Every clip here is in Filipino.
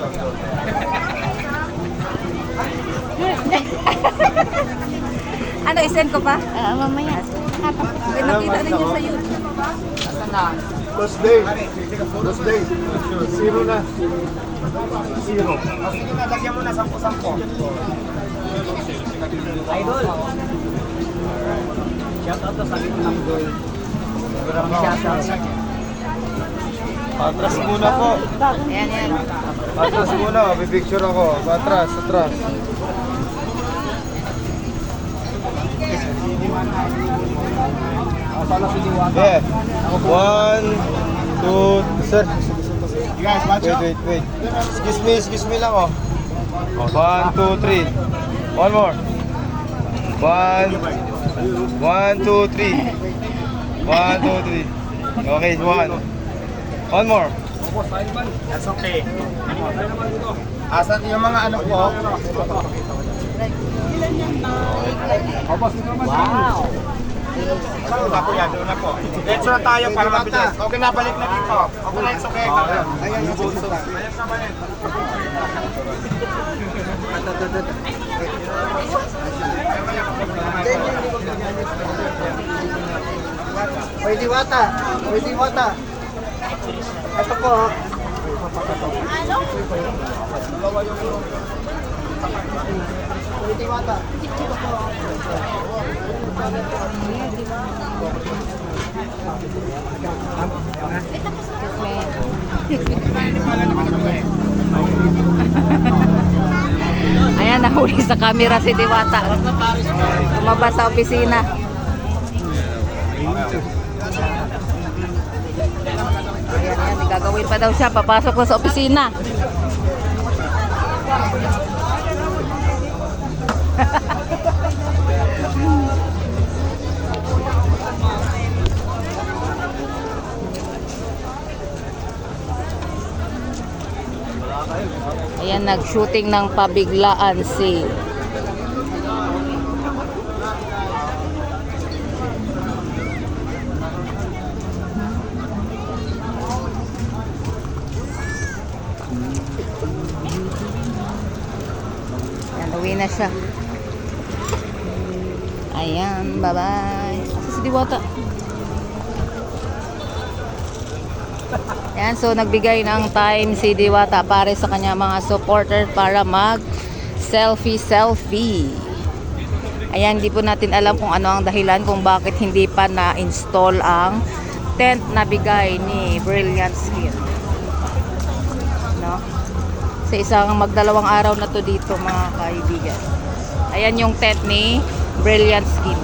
ano, isend ko pa? Ah, mamaya. Ay, nakita ninyo sa YouTube. Last day. Last day. Zero na. Zero. Sige na, lagyan mo na 10-10. Idol. Shout out to sa ng goal. Shout out. Patras muna po. Ayan, yan. Patras muna. Pipicture ako. Patras, atras. Yeah. One, two, sir. You guys, watch Wait, wait, wait. Excuse me, excuse me lang oh. One, two, three. One more. One, one, two, three. One, two, three. Okay, one. One more. That's okay. Asan yung mga ano po? Wow! Doon na po yan, doon na po. Diretso na tayo para mabilis. Okay na, balik na dito. Okay na, it's okay. Ayan, yung bunso. Ayan na balik. Pwede wata. Pwede wata. Ito po. oh. Pwede wata. Ayan, nahuli sa camera si Diwata. Lumabas sa opisina. Ayan, ayan, gagawin pa daw siya. Papasok ko sa opisina. Ayan, nag-shooting ng pabiglaan si uwi na siya. Ayan, bye-bye. Asa si Diwata? Ayan, so nagbigay ng time si Diwata para sa kanya mga supporter para mag selfie-selfie. Ayan, hindi po natin alam kung ano ang dahilan kung bakit hindi pa na-install ang tent na bigay ni Brilliant Skin. No? Sa isang magdalawang araw na to dito mga kaibigan. Ayan yung tent ni Brilliant Skin.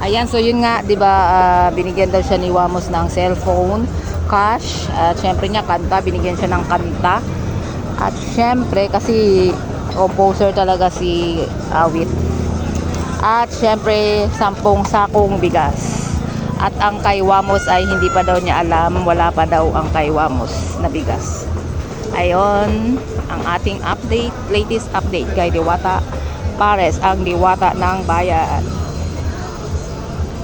Ayan, so yun nga, 'di ba, ah, binigyan daw siya ni Wamos ng cellphone, cash, at syempre niya kanta, binigyan siya ng kanta. At syempre kasi composer talaga si Awit. At syempre, sampung sakong bigas. At ang kay Wamos ay hindi pa daw niya alam, wala pa daw ang kay Wamos na bigas. Ayon, ang ating update, latest update kay Diwata Pares, ang Diwata ng Bayan.